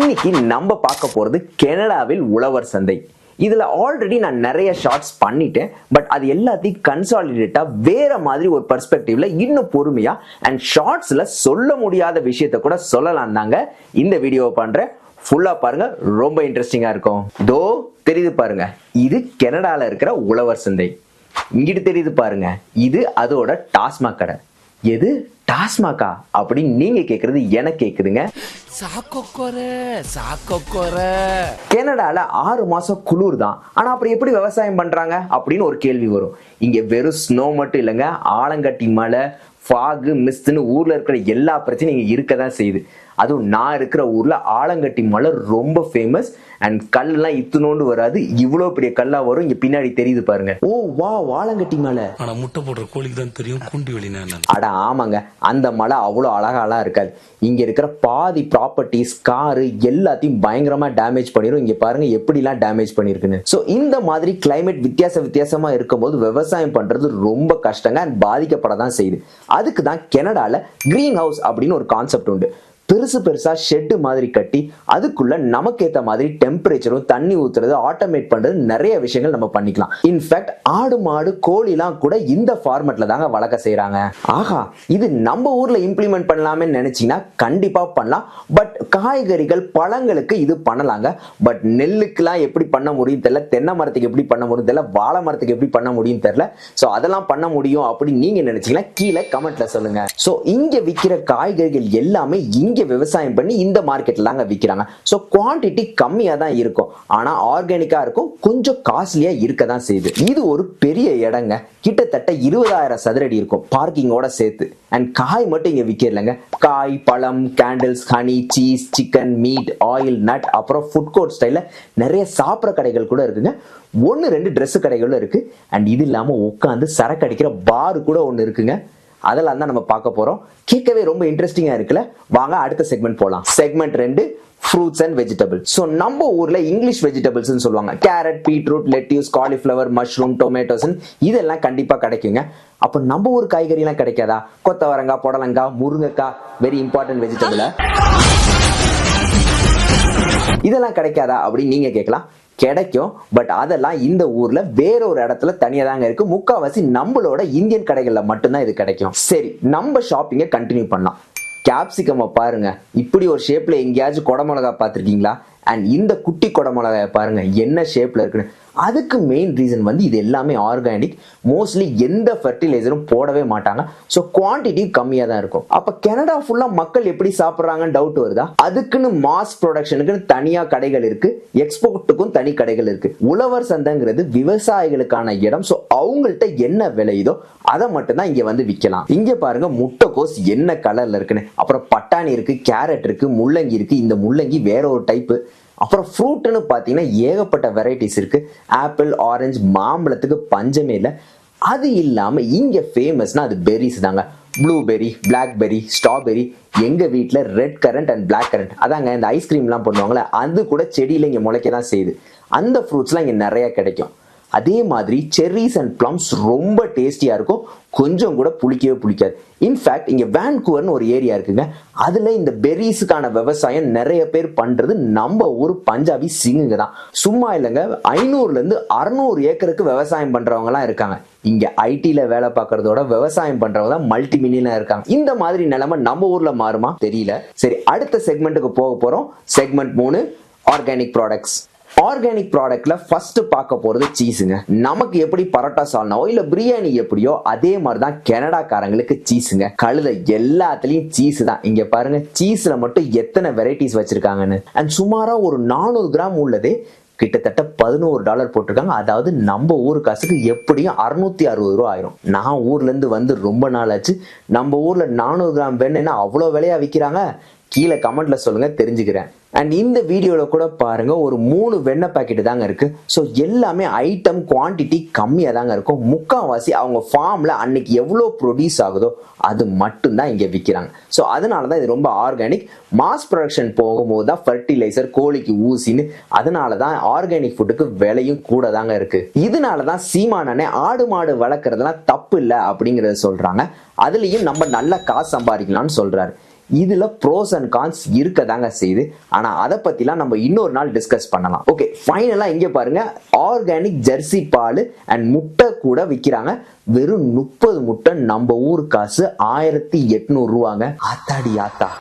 இன்னைக்கு நம்ம பார்க்க போறது கனடாவில் உழவர் சந்தை. இதில் ஆல்ரெடி நான் நிறைய ஷார்ட்ஸ் பண்ணிட்டேன். பட் அது எல்லாத்தையும் கன்சாலிடேட்டாக வேற மாதிரி ஒரு பர்ஸ்பெக்டிவ்ல இன்னும் பொறுமையா அண்ட் ஷார்ட்ஸில் சொல்ல முடியாத விஷயத்த கூட சொல்லலாம் தாங்க இந்த வீடியோவை பண்ணுறேன் ஃபுல்லாக பாருங்க ரொம்ப இன்ட்ரெஸ்டிங்காக இருக்கும். தோ தெரியுது பாருங்க இது கெனடாவில் இருக்கிற உழவர் சந்தை. இங்கிட்டு தெரியுது பாருங்க இது அதோட டாஸ்மாக் கடை. எது? டாஸ்மாக்கா அப்படின்னு நீங்க கேக்குறது எனக்கு கேக்குதுங்க. கனடால ஆறு மாசம் குளிர் தான் ஆனா அப்புறம் எப்படி விவசாயம் பண்றாங்க? அப்படின்னு ஒரு கேள்வி வரும். இங்க வெறும் ஸ்னோ மட்டும் இல்லைங்க ஆலங்கட்டி மலை ஃபாகு மிஸ்ட்னு ஊர்ல இருக்கிற எல்லா பிரச்சனையும் இங்க இருக்க தான் செய்யுது. அதுவும் நான் இருக்கிற ஊர்ல ஆலங்கட்டி மலை ரொம்ப ஃபேமஸ் அண்ட் கல்லாம் இத்துணோண்டு வராது. இவ்வளோ பெரிய கல்லா வரும். இங்க பின்னாடி தெரியுது பாருங்க. ஓ வா ஆலங்கட்டி மலை. ஆனா முட்டை போடுற கோழிக்கு தான் தெரியும். குண்டி வெளினா அட ஆமாங்க. அந்த மலை அவ்வளோ அழகாலாம் இருக்காது. இங்க இருக்கிற பாதி ப்ராப்பர்ட்டிஸ் காரு எல்லாத்தையும் பயங்கரமா டேமேஜ் பண்ணிரும். இங்க பாருங்க எப்படிலாம் டேமேஜ் பண்ணிருக்குன்னு. ஸோ இந்த மாதிரி கிளைமேட் வித்தியாச வித்தியாசமா இருக்கும்போது விவசாயம் பண்றது ரொம்ப கஷ்டங்க அண்ட் பாதிக்கப்பட தான் செய்யுது. அதுக்கு தான் கெனடாவில் கிரீன் ஹவுஸ் அப்படின்னு ஒரு கான்செப்ட் உண்டு. பெருசு பெருசாக ஷெட்டு மாதிரி கட்டி அதுக்குள்ள நமக்கு ஏற்ற மாதிரி டெம்பரேச்சரும் தண்ணி ஊத்துறது ஆட்டோமேட் பண்றது நிறைய விஷயங்கள் நம்ம பண்ணிக்கலாம். இன்ஃபேக்ட் ஆடு மாடு கோழிலாம் கூட இந்த ஃபார்மெட்ல தாங்க வளர்க்க செய்கிறாங்க ஆஹா இது நம்ம ஊர்ல இம்ப்ளிமெண்ட் பண்ணலாமே நினைச்சீங்கன்னா கண்டிப்பா பண்ணலாம். பட் காய்கறிகள் பழங்களுக்கு இது பண்ணலாங்க. பட் நெல்லுக்குலாம் எப்படி பண்ண முடியும் தெரியல. தென்னை மரத்துக்கு எப்படி பண்ண முடியும் தெரியல. வாழை மரத்துக்கு எப்படி பண்ண முடியும் தெரியல. ஸோ அதெல்லாம் பண்ண முடியும் அப்படின்னு நீங்க நினைச்சீங்கன்னா கீழே கமெண்ட்ல சொல்லுங்க. ஸோ இங்க விற்கிற காய்கறிகள் எல்லாமே இங்க விவசாயம் பண்ணி இந்த மார்க்கெட்டில் தாங்க விற்கிறாங்க ஸோ குவான்டிட்டி கம்மியாக தான் இருக்கும். ஆனால் ஆர்கானிக்காக இருக்கும் கொஞ்சம் காஸ்ட்லியாக இருக்க தான் செய்யுது. இது ஒரு பெரிய இடங்க. கிட்டத்தட்ட இருபதாயிரம் சதுரடி இருக்கும் பார்க்கிங்கோட சேர்த்து. அண்ட் காய் மட்டும் இங்கே விற்கிறலங்க காய் பழம் candles honey cheese chicken meat oil nut அப்புறம் ஃபுட் கோர்ட் ஸ்டைலில் நிறைய சாப்பிட்ற கடைகள் கூட இருக்குங்க. ஒன்று ரெண்டு ட்ரெஸ்ஸு கடைகளும் இருக்குது அண்ட் இது இல்லாமல் உட்காந்து சரக்கு அடிக்கிற பார் கூட ஒன்று இருக்குங்க. அதெல்லாம் தான் நம்ம பார்க்க போறோம். கேட்கவே ரொம்ப இன்ட்ரெஸ்டிங்கா இருக்குல்ல? வாங்க அடுத்த செக்மெண்ட் போலாம். செக்மெண்ட் ரெண்டு ஃப்ரூட்ஸ் அண்ட் வெஜிடபிள்ஸ் ஸோ நம்ம ஊரில் இங்கிலீஷ் வெஜிடபிள்ஸ் சொல்லுவாங்க. Carrot beetroot lettuce cauliflower mushroom tomatoes இதெல்லாம் கண்டிப்பாக கிடைக்குங்க. அப்போ நம்ம ஊர் காய்கறிலாம் கிடைக்காதா? கொத்தவரங்காய் புடலங்காய் முருங்கைக்காய் வெரி இம்பார்ட்டன்ட் வெஜிடபிள் இதெல்லாம் கிடைக்காதா? அப்படின்னு நீங்கள் கேட்கலாம். கிடைக்கும். பட் அதெல்லாம் இந்த ஊர்ல வேற ஒரு இடத்துல தனியா தாங்க இருக்கு. முக்காவாசி நம்மளோட இந்தியன் கடைகள்ல மட்டும்தான் இது கிடைக்கும். சரி நம்ம ஷாப்பிங்கை கண்டினியூ பண்ணலாம். கேப்சிகம் பாருங்க. இப்படி ஒரு ஷேப்ல எங்கேயாச்சும் குடமிளகா பார்த்துருக்கீங்களா? அண்ட் இந்த குட்டி குடமிளகாய பாருங்கள் என்ன ஷேப்பில் இருக்குன்னு. அதுக்கு மெயின் ரீசன் வந்து இது எல்லாமே ஆர்கானிக் மோஸ்ட்லி எந்த ஃபர்டிலைசரும் போடவே மாட்டாங்க. ஸோ குவான்டிட்டி கம்மியாக தான் இருக்கும். அப்போ கனடா ஃபுல்லாக மக்கள் எப்படி சாப்பிட்றாங்கன்னு டவுட் வருதா? அதுக்குன்னு மாஸ் ப்ரொடக்ஷனுக்குன்னு தனியாக கடைகள் இருக்கு. எக்ஸ்போர்ட்டுக்கும் தனி கடைகள் இருக்கு. உழவர் சந்தைங்கிறது விவசாயிகளுக்கான இடம். ஸோ அவங்கள்ட்ட என்ன விளையுதோ அதை மட்டும்தான் இங்கே வந்து விற்கலாம் இங்கே பாருங்க முட்டைக்கோஸ் என்ன கலரில் இருக்குன்னு. அப்புறம் பட்டாணி இருக்கு கேரட் இருக்கு முள்ளங்கி இருக்கு. இந்த முள்ளங்கி வேற ஒரு டைப்பு அப்புறம் ஃப்ரூட்டுன்னு பார்த்தீங்கன்னா ஏகப்பட்ட வெரைட்டிஸ் இருக்குது ஆப்பிள் ஆரஞ்சு மாம்பழத்துக்கு பஞ்சமே இல்லை. அது இல்லாமல் இங்கே ஃபேமஸ்னால் அது பெரிஸ் தாங்க. ப்ளூபெரி பிளாக்பெரி ஸ்ட்ராபெரி எங்கள் வீட்டில் red currant and black currant அதாங்க இந்த ஐஸ்கிரீம்லாம் பண்ணுவாங்களே அது கூட செடியில் இங்கே முளைக்க தான் செய்யுது. அந்த ஃப்ரூட்ஸ்லாம் இங்கே நிறையா கிடைக்கும். அதே மாதிரி செர்ரிஸ் அண்ட் ப்ளம்ஸ் ரொம்ப டேஸ்டியாக இருக்கும். கொஞ்சம் கூட புளிக்கவே புளிக்காது. இன்ஃபேக்ட் இங்கே வேன்கூவர்னு ஒரு ஏரியா இருக்குங்க. அதில் இந்த பெர்ரிஸுக்கான விவசாயம் நிறைய பேர் பண்ணுறது நம்ம ஊர் பஞ்சாபி சிங்குங்க தான். சும்மா இல்லைங்க ஐநூறுலேருந்து அறநூறு ஏக்கருக்கு விவசாயம் பண்ணுறவங்களாம் இருக்காங்க. இங்கே ஐடியில் வேலை பார்க்கறதோட விவசாயம் பண்ணுறவங்க தான் மல்டி மில்லியனாக இருக்காங்க. இந்த மாதிரி நிலைமை நம்ம ஊரில் மாறுமா? தெரியல. சரி அடுத்த செக்மெண்ட்டுக்கு போக போகிறோம் செக்மெண்ட் மூணு ஆர்கானிக் ப்ராடக்ட்ஸ் ஆர்கானிக் ப்ராடக்ட்ல ஃபர்ஸ்ட் பார்க்க போறது சீஸுங்க நமக்கு எப்படி பரோட்டா சால்னாவோ இல்ல பிரியாணி எப்படியோ அதே மாதிரி தான் கனடாக்காரங்களுக்கு சீஸுங்க கழுத எல்லாத்துலயும் சீஸ் தான். இங்க பாருங்க சீஸ்ல மட்டும் எத்தனை வெரைட்டிஸ் வச்சிருக்காங்கன்னு. அண்ட் சுமாரா ஒரு நானூறு கிராம் உள்ளதே கிட்டத்தட்ட பதினோரு டாலர் போட்டிருக்காங்க. அதாவது நம்ம ஊர் காசுக்கு எப்படியும் அறுநூத்தி அறுபது ரூபா ஆயிரும். நான் ஊர்ல இருந்து வந்து ரொம்ப நாள் ஆச்சு. நம்ம ஊர்ல நானூறு கிராம் வெண்ணெய்னா அவ்வளோ விலையா விற்கிறாங்க கீழே கமெண்ட்ல சொல்லுங்க தெரிஞ்சுக்கிறேன். அண்ட் இந்த வீடியோவில் கூட பாருங்க ஒரு மூணு வெண்ணெய் பாக்கெட் தாங்க இருக்கு. ஸோ எல்லாமே ஐட்டம் குவான்டிட்டி கம்மியாக தாங்க இருக்கும். முக்கால்வாசி அவங்க ஃபார்ம்ல அன்னைக்கு எவ்வளோ ப்ரொடியூஸ் ஆகுதோ அது மட்டும்தான் இங்கே விற்கிறாங்க ஸோ அதனால தான் இது ரொம்ப ஆர்கானிக் மாஸ் ப்ரொடக்ஷன் போகும்போது தான் ஃபர்டிலைசர் கோழிக்கு ஊசின்னு அதனால தான் ஆர்கானிக் ஃபுட்டுக்கு விலையும் கூட தாங்க இருக்கு. இதனால தான் சீமானனே ஆடு மாடு வளர்க்குறதுலாம் தப்பு இல்லை அப்படிங்கிறத சொல்றாங்க. அதுலேயும் நம்ம நல்ல காசு சம்பாதிக்கலாம்னு சொல்றாரு. இதுல ப்ரோஸ் அண்ட் கான்ஸ் இருக்க தாங்க செய்யுது. ஆனா அதை பத்திலாம் நம்ம இன்னொரு நாள் டிஸ்கஸ் பண்ணலாம். ஓகே ஃபைனலா இங்க பாருங்க. ஆர்கானிக் ஜெர்சி பால் அண்ட் முட்டை கூட விற்கிறாங்க வெறும் முப்பது முட்டை நம்ம ஊர் காசு ஆயிரத்தி எட்நூறு ரூபாங்க. ஆத்தாடி ஆத்தா.